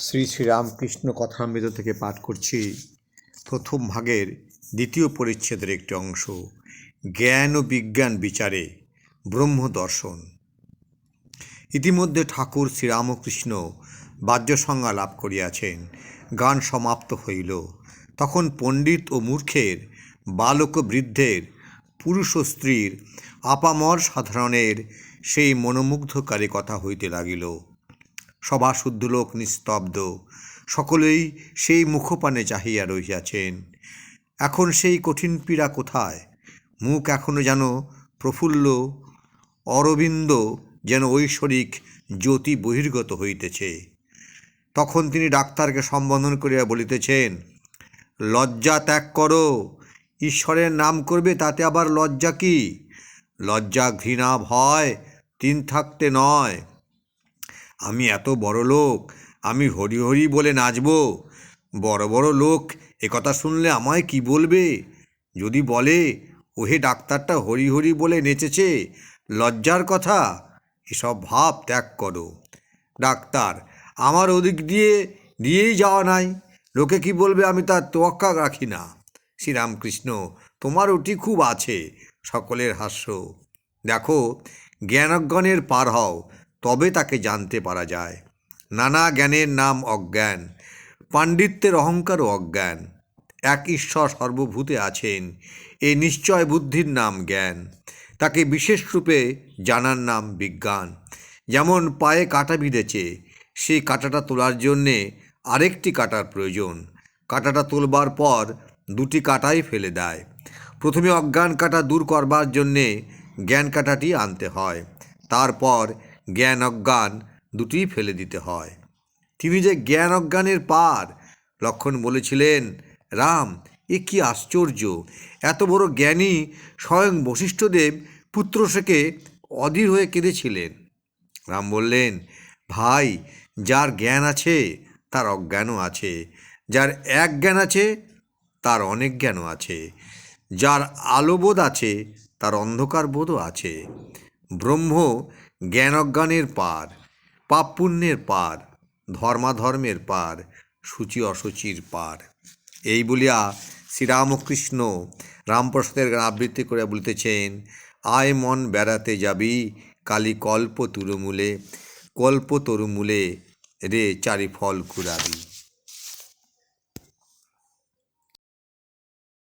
শ্রী শ্রীরামকৃষ্ণ কথামৃত থেকে পাঠ করছি প্রথম ভাগের দ্বিতীয় পরিচ্ছেদের একটি অংশ, জ্ঞান ও বিজ্ঞান বিচারে ব্রহ্ম দর্শন। ইতিমধ্যে ঠাকুর শ্রীরামকৃষ্ণ বাদ্য সংজ্ঞা লাভ করিয়াছেন, গান সমাপ্ত হইল। তখন পণ্ডিত ও মূর্খের, বালক বৃদ্ধের, পুরুষ ও স্ত্রীর, আপামর সাধারণের সেই মনোমুগ্ধকারী কথা হইতে লাগিল। সভা শুদ্ধ লোক নিস্তব্ধ। সকলেই সেই মুখপানে চাহিয়া রহিয়াছেন। এখন সেই কঠিন পীড়া কোথায়? মুখ এখনও যেন প্রফুল্ল, অরবিন্দ যেন ঐশ্বরিক জ্যোতি বহির্গত হইতেছে। তখন তিনি ডাক্তারকে সম্বোধন করিয়া বলিতেছেন, লজ্জা ত্যাগ করো, ঈশ্বরের নাম করবে তাতে আবার লজ্জা কি? লজ্জা ঘৃণা ভয়, তিন থাকতে নয়। আমি এত বড় লোক, আমি হরি হরি বলে নাচব। বড় বড় লোক একথা শুনলে আমায় কি বলবে? যদি বলে, ওহে ডাক্তারটা হরি হরি বলে নেচেছে, লজ্জার কথা? এসব ভাব ত্যাগ করো। ডাক্তার, আমার ওদিক দিয়ে, দিয়েই যাওয়া নাই। লোকে কি বলবে আমি তার তোয়াক্কা রাখি না। শ্রীরামকৃষ্ণ, তোমার ওটি খুব আছে, সকলের হাস্য। দেখো, জ্ঞানজ্ঞানের পার হও তবে তাকে জানতে পারা যায়। নানা জ্ঞানের নাম অজ্ঞান, পাণ্ডিত্যের অহংকারও অজ্ঞান। এক ঈশ্বর সর্বভূতে আছেন এই নিশ্চয় বুদ্ধির নাম জ্ঞান। তাকে বিশেষ রূপে জানার নাম বিজ্ঞান। যেমন পায়ে কাটা বিঁধেছে সেই কাঁটাটা তোলার জন্যে আরেকটি কাটার প্রয়োজন। কাঁটাটা তোলবার পর দুটি কাটাই ফেলে দেয়। প্রথমে অজ্ঞান কাটা দূর করবার জন্যে জ্ঞান কাটাটি আনতে হয়। তারপর জ্ঞান অজ্ঞান দুটিই ফেলে দিতে হয়। তিনি যে জ্ঞান অজ্ঞানের পার, লক্ষণ বলেছিলেন, রাম, এ কি আশ্চর্য! এত বড় জ্ঞানী স্বয়ং বশিষ্ঠদেব পুত্রশেকে অধীর হয়ে কেঁদেছিলেন। রাম বললেন, ভাই, যার জ্ঞান আছে, তার অজ্ঞানও আছে। যার এক জ্ঞান আছে, তার অনেক জ্ঞানও আছে। যার আলোবোধ আছে, তার অন্ধকার বোধও আছে। ব্রহ্ম জ্ঞান অজ্ঞানের পার, পাপ পুণ্যের পার, ধর্মাধর্মের পার, সূচি অসুচির পার। এই বলিয়া শ্রীরামকৃষ্ণ রামপ্রসাদের গান আবৃত্তি করে বলিতেছেন, আয় মন বেড়াতে যাবি, কালি কল্প তুরুমূলে, কল্প তরুমূলে রে চারি ফল কুড়াবি